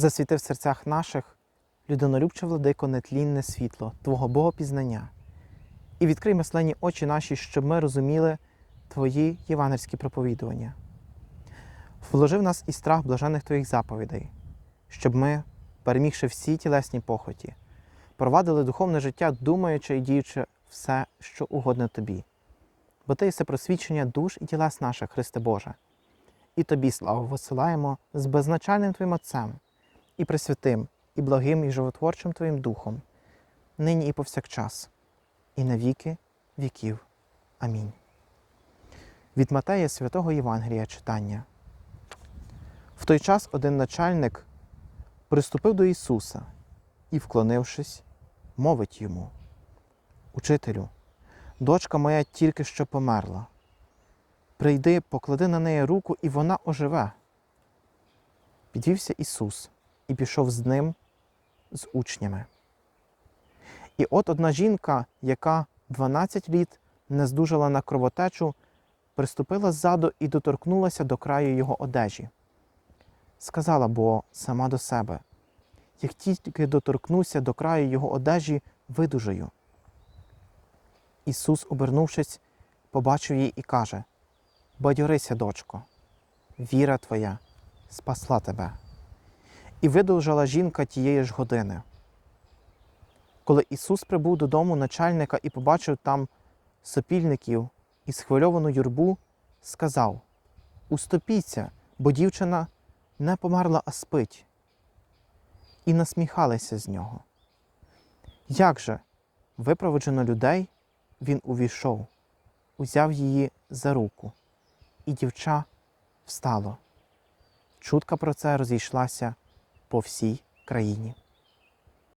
засвіти в серцях наших, людинолюбче владико, нетлінне світло Твого Богопізнання. І відкрий мислені очі наші, щоб ми розуміли Твої євангельські проповідування. Вложи в нас і страх блажених Твоїх заповідей, щоб ми, перемігши всі тілесні похоті, провадили духовне життя, думаючи і діючи все, що угодно тобі. Бо ти єси просвічення душ і тілес наших, Христе Боже. І тобі славу висилаємо з беззначальним Твоїм Отцем, і пресвятим, і благим, і животворчим Твоїм Духом, нині і повсякчас, і на віки віків. Амінь. Від Матея святого Євангелія читання. В той час один начальник приступив до Ісуса і, вклонившись, мовить йому: Учителю, дочка моя тільки що померла. Прийди, поклади на неї руку, і вона оживе. Підвівся Ісус і пішов з ним з учнями. І от одна жінка, яка 12 літ не здужала на кровотечу, приступила ззаду і доторкнулася до краю його одежі. Сказала бо сама до себе, як тільки доторкнуся до краю його одежі, видужаю. Ісус, обернувшись, побачив її і каже: Бадьорися, дочко, віра твоя спасла тебе. І видовжала жінка тієї ж години. Коли Ісус прибув додому начальника і побачив там сопільників і схвильовану юрбу, сказав: Уступіться, бо дівчина не померла, а спить. І насміхалися з нього. Як же, випроводжено людей, він увійшов, узяв її за руку, і дівча встало. Чутка про це розійшлася по всій країні.